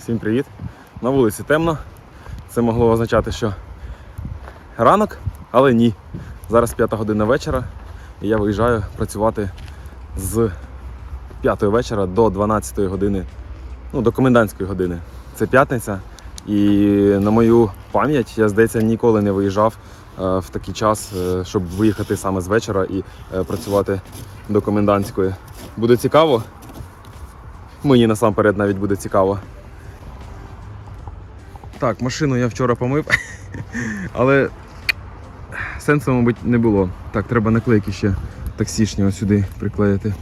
Всім привіт! На вулиці темно. Це могло означати, що ранок, але ні. Зараз 5 година вечора і я виїжджаю працювати з 5 вечора до 12 години, ну, до комендантської години. Це п'ятниця. І на мою пам'ять я, здається, ніколи не виїжджав е, в такий час, е, щоб виїхати саме з вечора і е, працювати до комендантської. Буде цікаво. Мені насамперед навіть буде цікаво. Так, машину я вчора помив, але сенсу, мабуть, не було. Так, треба наклейки ще таксішні сюди приклеїти.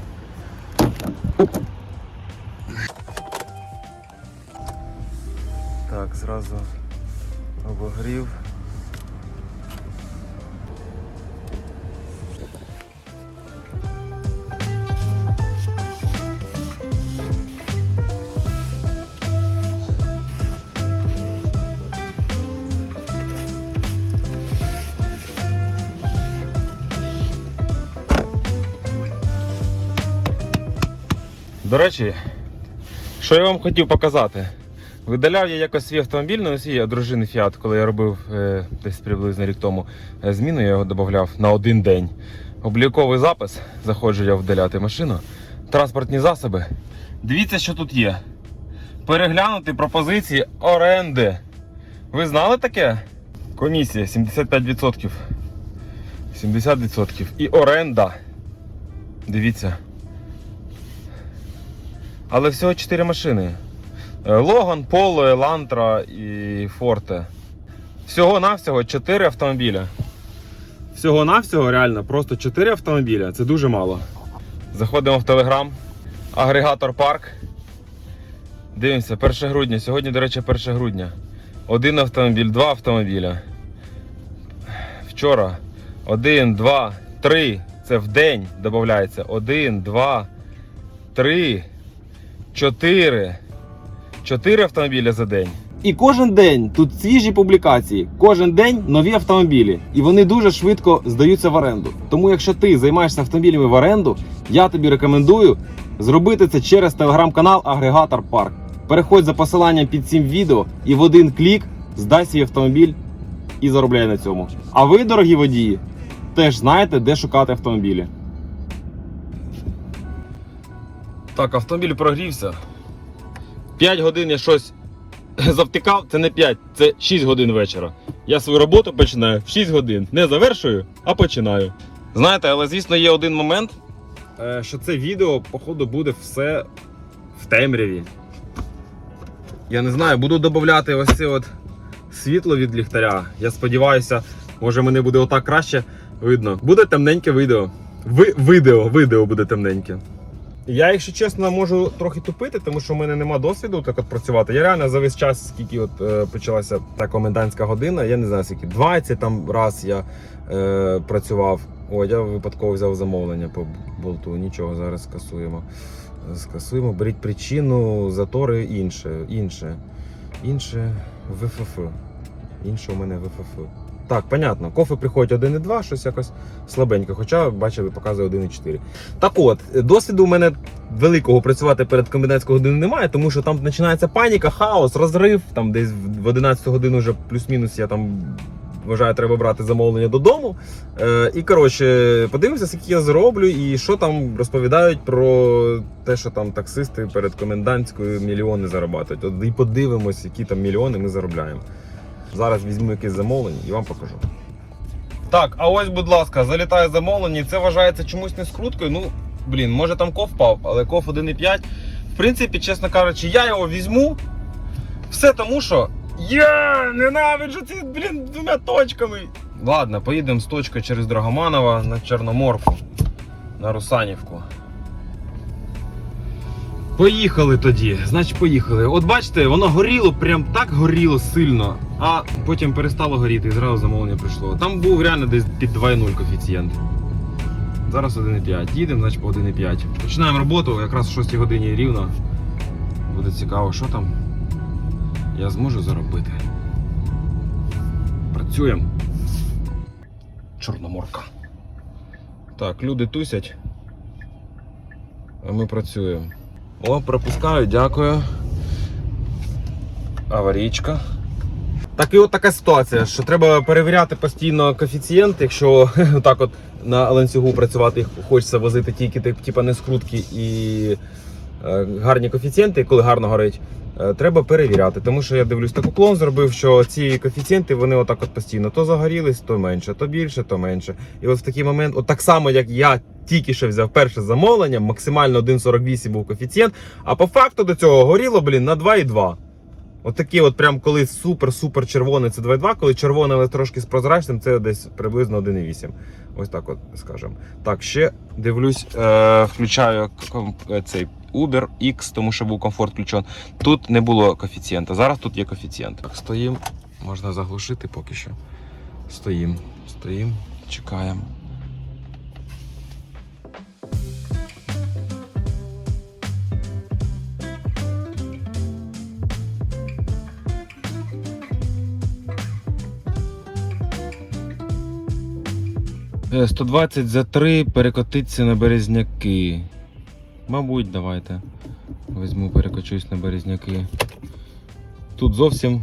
Так, зразу обогрів. До речі, що я вам хотів показати? Видаляв я якось свій автомобіль на носії дружини Fiat, коли я робив е, десь приблизно рік тому е, зміну, я його додавав на один день. Обліковий запис, заходжу я вдаляти машину. Транспортні засоби. Дивіться, що тут є. Переглянути пропозиції оренди. Ви знали таке? Комісія 75%. 70%. І оренда. Дивіться. Але всього 4 машини. Е, Логан, Поло, Елантра і Форте. Всього-навсього 4 автомобіля. Всього-навсього реально просто 4 автомобіля. Це дуже мало. Заходимо в Телеграм. Агрегатор парк. Дивимося, 1 грудня. Сьогодні, до речі, 1 грудня. Один автомобіль, два автомобіля. Вчора. Один, два, три. Це в день додається. Один, два, три. Чотири. Чотири автомобіля за день. І кожен день тут свіжі публікації. Кожен день нові автомобілі. І вони дуже швидко здаються в оренду. Тому, якщо ти займаєшся автомобілями в оренду, я тобі рекомендую зробити це через телеграм-канал Агрегатор Парк. Переходь за посиланням під цим відео і в один клік здай свій автомобіль і заробляй на цьому. А ви, дорогі водії, теж знаєте, де шукати автомобілі. Так, автомобіль прогрівся. 5 годин я щось завтикав, це не 5, це 6 годин вечора. Я свою роботу починаю в 6 годин. Не завершую, а починаю. Знаєте, але звісно є один момент, е, що це відео, походу, буде все в темряві. Я не знаю, буду додати ось це от світло від ліхтаря. Я сподіваюся, може мене буде отак краще видно. Буде темненьке відео. Ви, відео, відео буде темненьке. Я, якщо чесно, можу трохи тупити, тому що в мене нема досвіду так от працювати. Я реально за весь час, скільки от е, почалася та комендантська година, я не знаю, скільки 20 там раз я е, працював. О, я випадково взяв замовлення по болту. Нічого, зараз скасуємо. Скасуємо, беріть причину, затори інше. Інше. Інше ВФФ. Інше у мене ВФФ. Так, понятно. Кофе приходять 1,2, щось якось слабенько, хоча бачили, показує 1,4. Так от, досвіду у мене великого працювати перед комендантською годиною немає, тому що там починається паніка, хаос, розрив. Там десь в 11 годину вже плюс-мінус я там вважаю, треба брати замовлення додому. Е, і коротше, подивимося, скільки я зроблю, і що там розповідають про те, що там таксисти перед комендантською мільйони заробляють. От і подивимось, які там мільйони ми заробляємо. Зараз візьму якесь замовлення і вам покажу. Так, а ось, будь ласка, залітає замовлення, і це вважається чомусь не скруткою. Ну, блін, може там ков впав, але ков 1,5. В принципі, чесно кажучи, я його візьму. Все тому, що я ненавиджу ці, блін, двома точками. Ладно, поїдемо з точки через Драгоманова на Чорноморку, на Русанівку. Поїхали тоді, значить поїхали. От бачите, воно горіло, прям так горіло сильно, а потім перестало горіти і зразу замовлення прийшло. Там був реально десь під 2,0 коефіцієнт. Зараз 1,5. Їдемо, значить по 1,5. Починаємо роботу, якраз в 6 годині рівно. Буде цікаво, що там я зможу заробити. Працюємо. Чорноморка. Так, люди тусять. А ми працюємо. О, пропускаю, дякую. Аварійка. Так і от така ситуація, що треба перевіряти постійно коефіцієнт, якщо так от на ланцюгу працювати хочеться возити тільки тип- типа не скрутки і е, гарні коефіцієнти, коли гарно горить. е, Треба перевіряти, тому що я дивлюсь, так уклон зробив, що ці коефіцієнти вони отак от постійно то загорілись, то менше, то більше, то менше. І от в такий момент, от так само, як я тільки що взяв перше замовлення, максимально 1,48 був коефіцієнт, а по факту до цього горіло, блін, на 2,2. От от прям коли супер-супер червоний, це 2,2, коли червоне, але трошки з прозрачним, це десь приблизно 1,8. Ось так от скажемо. Так, ще дивлюсь, е, включаю е, цей Uber X, тому що був комфорт включен. Тут не було коефіцієнта. Зараз тут є коефіцієнт. Так, стоїмо, можна заглушити поки що. Стоїмо, стоїмо, чекаємо. 120 за 3 перекотиться на березняки. Мабуть, давайте. Візьму, перекочусь на березняки. Тут зовсім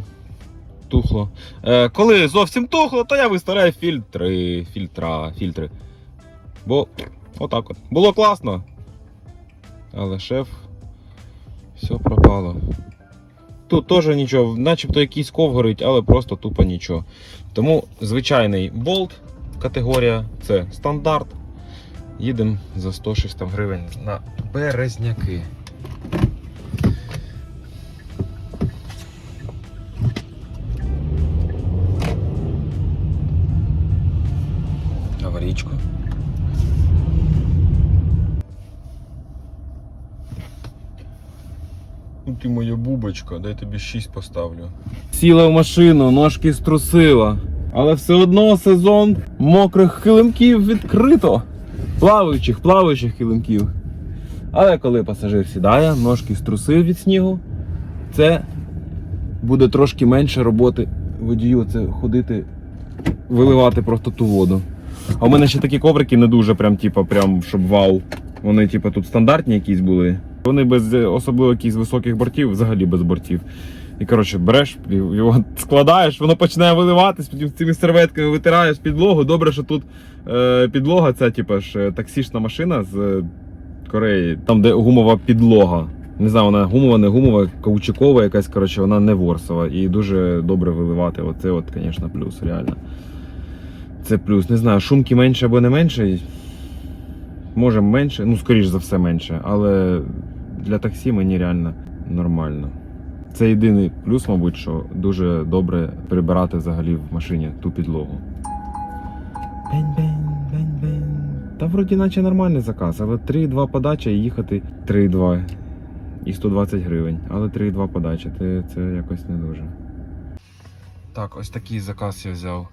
тухло. Е, коли зовсім тухло, то я виставляю фільтри. Фільтра, фільтри. Бо отак от. Було класно. Але шеф. Все пропало. Тут теж нічого, начебто якийсь ков горить, але просто тупо нічого. Тому звичайний болт категорія це стандарт. Їдемо за 106 гривень на березняки. Аварійку. Ну ти моя бубочка, дай тобі 6 поставлю. Сіла в машину, ножки струсила. Але все одно сезон мокрих килимків відкрито. Плаваючих, плаваючих килимків. Але коли пасажир сідає, ножки струсив від снігу, це буде трошки менше роботи водію. Це ходити, виливати просто ту воду. А у мене ще такі коврики не дуже, прям, типа, прям, щоб вау. Вони, типа, тут стандартні якісь були. Вони без особливо якихось високих бортів, взагалі без бортів. І коротше, береш, його складаєш, воно починає виливатись, потім цими серветками витираєш підлогу. Добре, що тут е, підлога, це типу ж е, таксішна машина з е, Кореї, там де гумова підлога. Не знаю, вона гумова, не гумова, каучукова якась, коротше, вона не ворсова. І дуже добре виливати. Оце, от, звісно, плюс, реально. Це плюс. Не знаю, шумки менше або не менше. Може менше, ну, скоріш за все, менше, але для таксі мені реально нормально. Це єдиний плюс, мабуть, що дуже добре прибирати взагалі в машині ту підлогу. Бень-бень, бень-бень. Та вроді наче нормальний заказ, але 3,2 подача і їхати 3,2 і 120 гривень. Але 3,2 подача, це, це якось не дуже. Так, ось такий заказ я взяв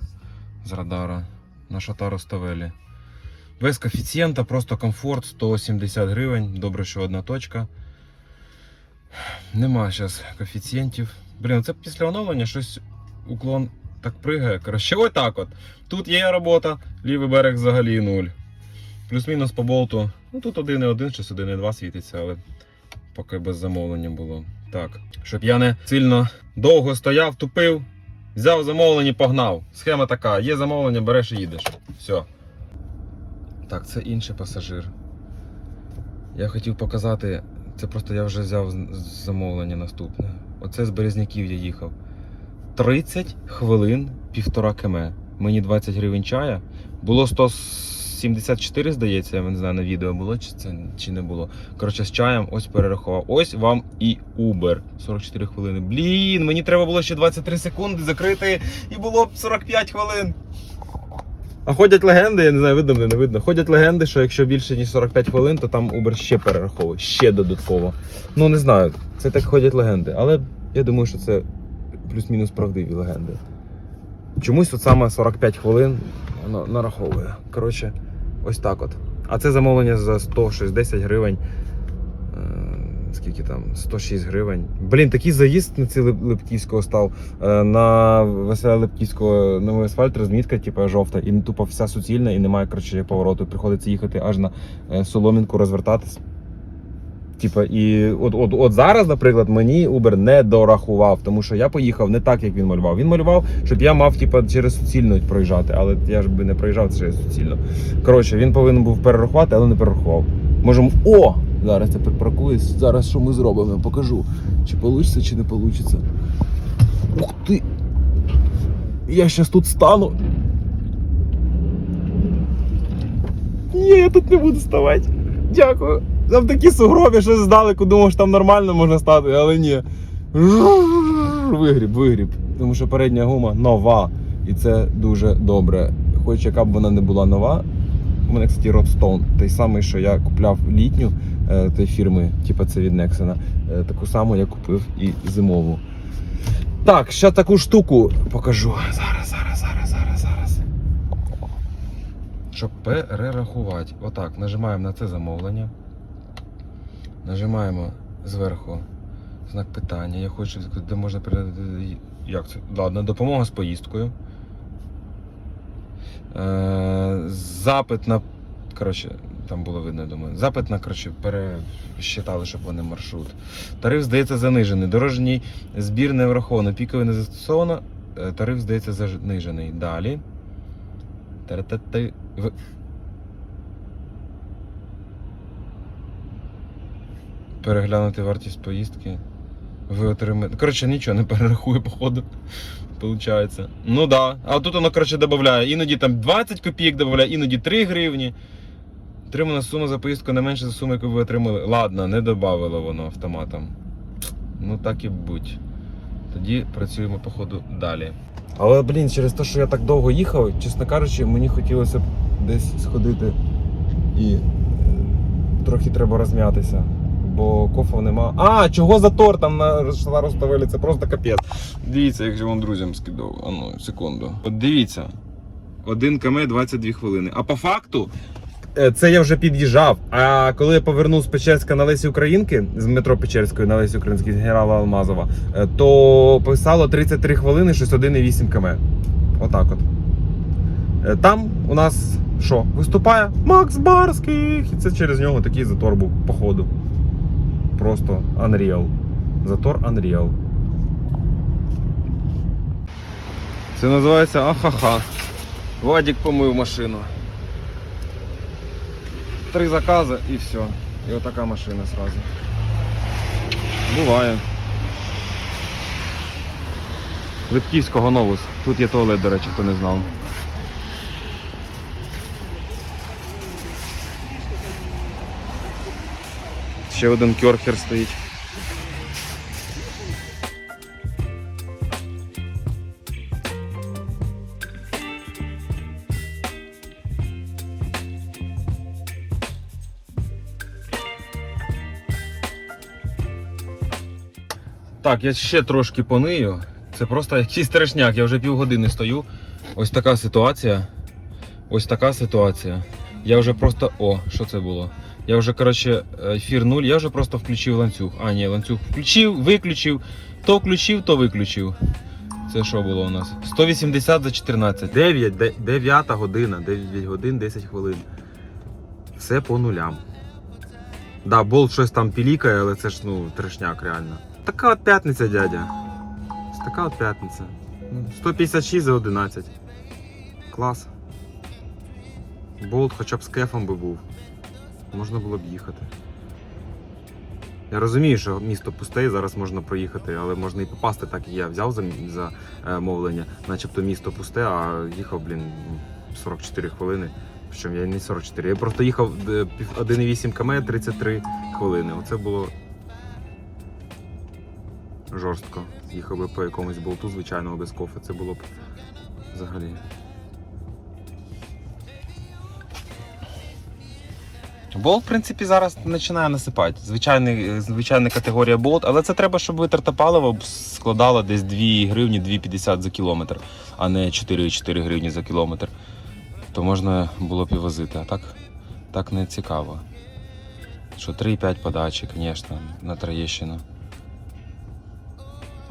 з радара на Шатару Ставелі. Без коефіцієнта, просто комфорт 170 гривень. Добре, що одна точка. Нема зараз коефіцієнтів. Блін, це після оновлення щось уклон так пригає. Ось так от. Тут є робота, лівий берег взагалі нуль. Плюс-мінус по болту. Ну тут 1,1 чи 1,2 світиться, але поки без замовлення було. Так. Щоб я не сильно довго стояв, тупив, взяв замовлення, погнав. Схема така: є замовлення, береш і їдеш. Все. Так, це інший пасажир. Я хотів показати, це просто я вже взяв замовлення наступне. Оце з Березняків я їхав. 30 хвилин, півтора км. Мені 20 гривень чая. Було 174, здається, я не знаю, на відео було чи це чи не було. Коротше, з чаєм ось перерахував. Ось вам і Uber. 44 хвилини. Блін, мені треба було ще 23 секунди закрити, і було б 45 хвилин. А ходять легенди, я не знаю, видно не видно. Ходять легенди, що якщо більше ніж 45 хвилин, то там Uber ще перераховує, ще додатково. Ну не знаю, це так ходять легенди. Але я думаю, що це плюс-мінус правдиві легенди. Чомусь от саме 45 хвилин воно нараховує. Коротше, ось так от. А це замовлення за 160 гривень. Скільки там? 106 гривень. Блін, такий заїзд на ці Липківського став. Е, На Веселя Липківського новий асфальт, розмітка, типу, жовта, і тупо вся суцільна, і немає коротше, повороту. Приходиться їхати аж на е, Соломінку, розвертатись. Типа, і от, от, от зараз, наприклад, мені Uber не дорахував, тому що я поїхав не так, як він малював. Він малював, щоб я мав типа, через суцільну проїжджати, але я ж би не проїжджав через суцільну. Коротше, він повинен був перерахувати, але не перерахував. Можемо. О! Зараз я припаркуюсь. Зараз що ми зробимо? Покажу. Чи вийде, чи не вийде. Ух ти! Я зараз тут стану. Ні, я тут не буду ставати. Дякую. Там такі сугробі, що здалеку думав, що там нормально можна стати, але ні. Вигріб, вигріб. Тому що передня гума нова. І це дуже добре. Хоч яка б вона не була нова. У мене, кстати, Родстоун, той самий, що я купляв літню е, тієї фірми, типу це від. Е, таку саму я купив і зимову. Так, ще таку штуку покажу. Зараз, зараз, зараз, зараз, зараз. Щоб перерахувати. Отак, нажимаємо на це замовлення. Нажимаємо зверху знак питання. Я хочу, де можна. Як це? Ладно, допомога з поїздкою. Е, запит на. Коротше, там було видно, думаю. Запит на коротше, пересчитали, щоб вони маршрут. Тариф здається занижений. Дорожній збір не враховано. Піковий не застосовано. Е, Тариф здається занижений. Далі. Переглянути вартість поїздки. Ви отримаєте. Коротше, нічого не перерахує, походу. Получається. Ну да. А тут воно, коротше, додає. Іноді там 20 копійок додає, іноді 3 гривні. Отримана сума за поїздку не менше за суму, яку ви отримали. Ладно, не додавало воно автоматом. Ну так і будь. Тоді працюємо, походу, далі. Але, блін, через те, що я так довго їхав, чесно кажучи, мені хотілося б десь сходити і е, трохи треба розм'ятися. Бо кофе нема. А, чого затор там на Ростовелі? Це просто капець. Дивіться, як же вам друзям скидав. А ну, секунду. От дивіться. 1 км 22 хвилини. А по факту. Е, Це я вже під'їжджав. А коли я повернув з Печерська на Лесі Українки, з метро Печерської на Лесі Українській з генерала Алмазова, е, то писало 33 хвилини, щось 1,8 км. Отак от. Е, Там у нас що? Виступає Макс Барських. І це через нього такий затор був, походу. Просто Unreal. Затор Unreal. Це називається ахаха. Вадік помив машину. Три закази і все. І отака машина сразу. Буває. Липківського новус. Тут є туалет, до речі, хто не знав. Ще один кьорхер стоїть. Так, я ще трошки понию. Це просто якийсь трешняк. Я вже півгодини стою. Ось така ситуація. Ось така ситуація. Я вже просто. О, що це було? Я вже, коротше, ефір 0, я вже просто включив ланцюг. А, ні, ланцюг включив, виключив. То включив, то виключив. Це що було у нас? 180 за 14. 9, 9 година, 9 годин, 10 хвилин. Все по нулям. Да, болт щось там пілікає, але це ж ну трешняк реально. Така от п'ятниця, дядя. Така от п'ятниця. Ну, 156 за 11. Клас. Болт хоча б з кефом би був. Можна було б їхати. Я розумію, що місто пусте і зараз можна проїхати, але можна і попасти, так і я взяв за, за е, мовлення, начебто місто пусте, а їхав, блін, 44 хвилини. Причому я не 44. Я просто їхав е, пів- 1,8 км 33 хвилини. Оце було жорстко. Їхав би по якомусь болту, звичайного без кофе. Це було б взагалі. Болт, в принципі, зараз починає насипати. Звичайний, звичайна категорія болт, але це треба, щоб витрата палива складала десь 2 гривні 2,50 за кілометр, а не 4,4 гривні за кілометр. То можна було б і возити, а так, так не цікаво. Що 3,5 подачі, звісно, на Троєщину.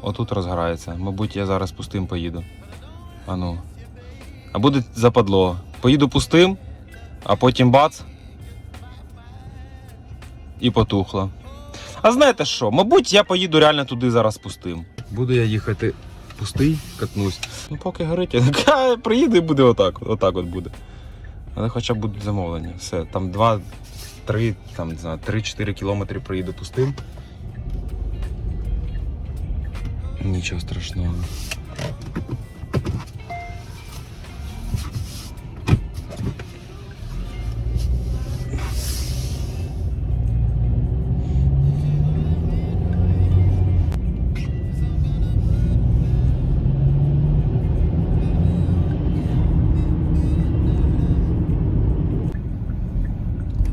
Отут розгорається. Мабуть, я зараз пустим поїду. А ну. А буде западло. Поїду пустим, а потім бац і потухло. А знаєте що? Мабуть, я поїду реально туди зараз пустим. Буду я їхати пустий, катнусь. Ну, поки горить, я приїду і буде отак. Отак от буде. Але хоча б будуть замовлення. Все, там 2, 3, там, не знаю, 3-4 кілометри приїду пустим. Нічого страшного.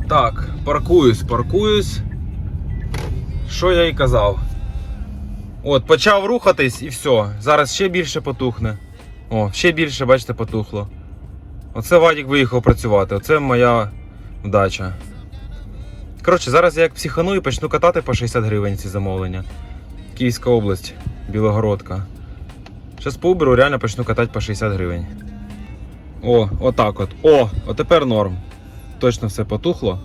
Так, паркуюсь, паркуюсь. Що я і казав. От, почав рухатись і все. Зараз ще більше потухне. О, ще більше, бачите, потухло. Оце Вадік виїхав працювати. Оце моя вдача. Коротше, зараз я як психану і почну катати по 60 гривень ці замовлення. Київська область, Білогородка. Зараз по Uber реально почну катати по 60 гривень. О, отак от. О, от тепер норм. Точно все потухло.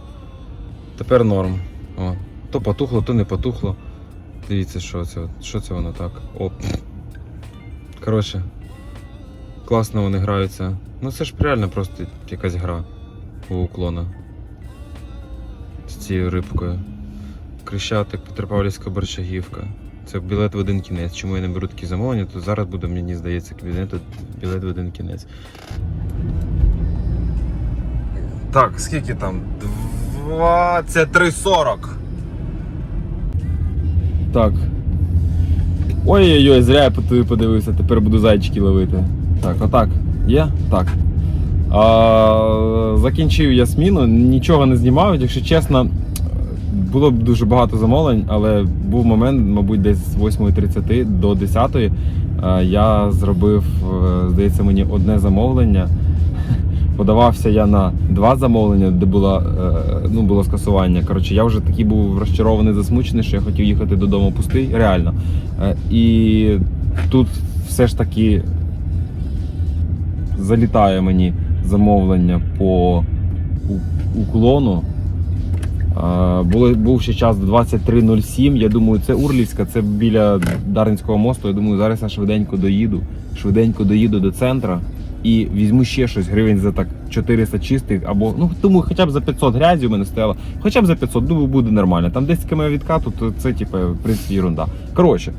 Тепер норм. О, то потухло, то не потухло. Дивіться, що це, що це воно так. О. Коротше. Класно вони граються. Ну це ж реально просто якась гра у уклона. З цією рибкою. Крещатик, Петропавлівська борчагівка. Це білет в один кінець. Чому я не беру такі замовлення, то зараз буде, мені здається, білет, білет в один кінець. Так, скільки там? 23.40. Так. Ой-ой-ой, зря я тобі подивився, тепер буду зайчики ловити. Так, отак. Є? Так. А, закінчив я зміну, нічого не знімав, якщо чесно, було б дуже багато замовлень, але був момент, мабуть, десь з 8.30 до 10 е, я зробив, е, здається, мені одне замовлення. Подавався я на два замовлення, де було, е, ну, було скасування. Коротше, я вже такий був розчарований, засмучений, що я хотів їхати додому пустий, реально. Е, І тут все ж таки залітає мені замовлення по уклону. Е, Було, був ще час 23.07. Я думаю, це Урлівська, це біля Дарницького мосту. Я думаю, зараз я швиденько доїду. Швиденько доїду до центра і візьму ще щось гривень за так 400 чистих, або ну думаю, хоча б за 500 грязі у мене стояло, хоча б за 500, думаю, буде нормально. Там 10 км відкату, то це типу, в принципі, ерунда. Коротше.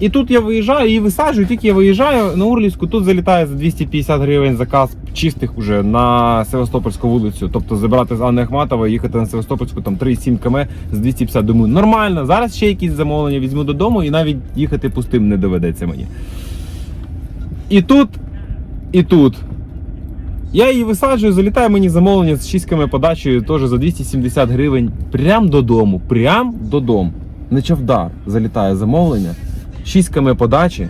І тут я виїжджаю і висаджую, тільки я виїжджаю на Урлівську, тут залітає за 250 гривень заказ чистих уже на Севастопольську вулицю. Тобто забрати з Анни Ахматової, їхати на Севастопольську там 3,7 км з 250. Думаю, нормально, зараз ще якісь замовлення візьму додому і навіть їхати пустим не доведеться мені. І тут, і тут. Я її висаджую, залітає мені замовлення з 6 подачею теж за 270 гривень. Прям додому. Прям додому. Не Чавдар залітає замовлення. 6 подачі.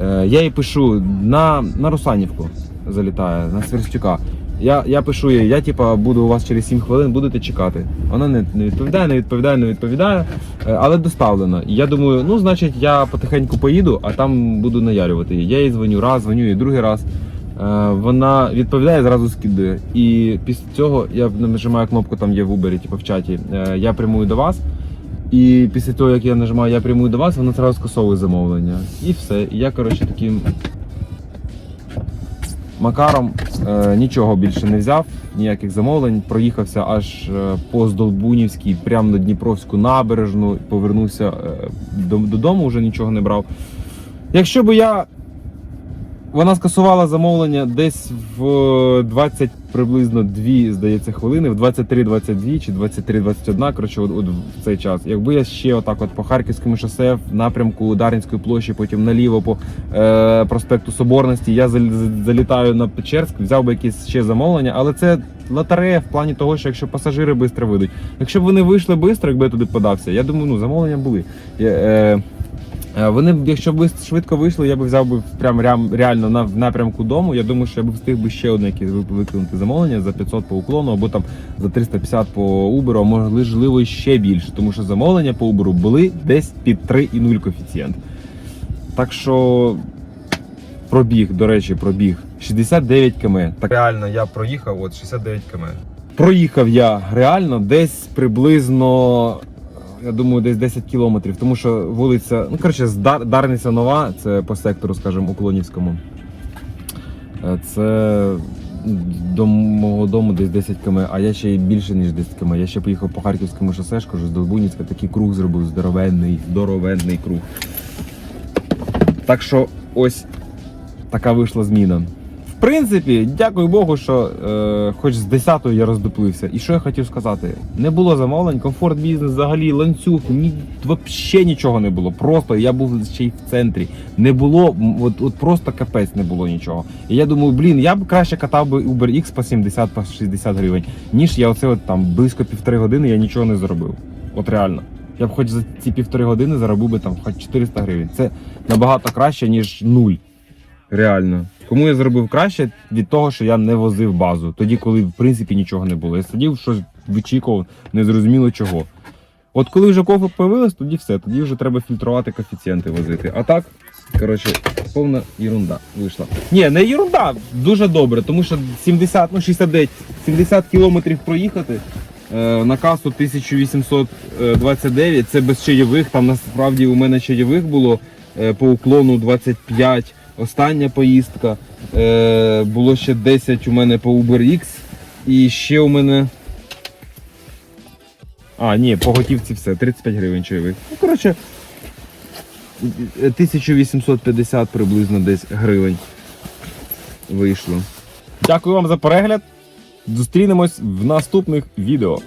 Е, я їй пишу на, на Русанівку залітає, на Сверстюка. Я, я пишу їй, я типа буду у вас через 7 хвилин, будете чекати. Вона не, не відповідає, не відповідає, не відповідає, е, але доставлено. І я думаю, ну значить я потихеньку поїду, а там буду наярювати її. Я їй дзвоню раз, дзвоню їй другий раз. Е, Вона відповідає, зразу скидує. І після цього я нажимаю кнопку, там є в Uber, типу в чаті. е, Я прямую до вас. І після того, як я нажимаю я прямую до вас, вона одразу скасовує замовлення. І все. І я, коротше, таким макаром е, нічого більше не взяв, ніяких замовлень. Проїхався аж е, по Здолбунівській, прямо на Дніпровську набережну, повернувся е, до- додому, вже нічого не брав. Якщо б я. Вона скасувала замовлення десь в 20 приблизно 2, здається, хвилини, в 23-22 чи 23-21, коротше, от, от в цей час. Якби я ще отак от по Харківському шосе в напрямку Дар'їнської площі, потім наліво по е, проспекту Соборності, я зал- залітаю на Печерськ, взяв би якісь ще замовлення, але це лотерея в плані того, що якщо пасажири швидко вийдуть. Якщо б вони вийшли швидко, якби я туди подався, я думаю, ну замовлення були. Е, Е, Вони б, якщо б ви швидко вийшли, я б взяв би прям рям, реально на в напрямку дому. Я думаю, що я б встиг би ще одне якесь ви- виконати замовлення за 500 по уклону, або там за 350 по Uber, а можливо ще більше, тому що замовлення по Uber були десь під 3,0 коефіцієнт. Так що пробіг, до речі, пробіг 69 км. Так реально я проїхав от 69 км. Проїхав я реально десь приблизно я думаю, десь 10 кілометрів, тому що вулиця, ну коротше, Дарниця нова, це по сектору, скажімо, Уклонівському. Е, Це до мого дому десь 10 км, а я ще й більше, ніж 10 км. Я ще поїхав по Харківському шосе, кажу, з Долбунівська, такий круг зробив, здоровенний, здоровенний круг. Так що ось така вийшла зміна. В принципі, дякую Богу, що е, хоч з 10-ї я роздуплився. І що я хотів сказати? Не було замовлень, комфорт бізнес, взагалі, ланцюг, ні, взагалі нічого не було. Просто я був ще й в центрі. Не було, от, от просто капець не було нічого. І я думаю, блін, я б краще катав би Uber X по 70 по 60 гривень, ніж я оце от там близько півтори години я нічого не зробив. От реально. Я б хоч за ці півтори години заробив би там хоч 400 гривень. Це набагато краще, ніж нуль. Реально. Кому я зробив краще від того, що я не возив базу. Тоді, коли в принципі нічого не було. Я сидів, щось вичікував, незрозуміло чого. От коли вже кофе появилось, тоді все. Тоді вже треба фільтрувати коефіцієнти возити. А так, коротше, повна ерунда вийшла. Ні, не ерунда, дуже добре, тому що 70, ну 69, 70 кілометрів проїхати. е, На касу 1829, це без чайових. Там насправді у мене чайових було е, по уклону 25. Остання поїздка. Е, було ще 10 у мене по Uber X. І ще у мене. А, ні, по готівці все, 35 гривень чайових. Ну, коротше, 1850 приблизно десь гривень вийшло. Дякую вам за перегляд. Зустрінемось в наступних відео.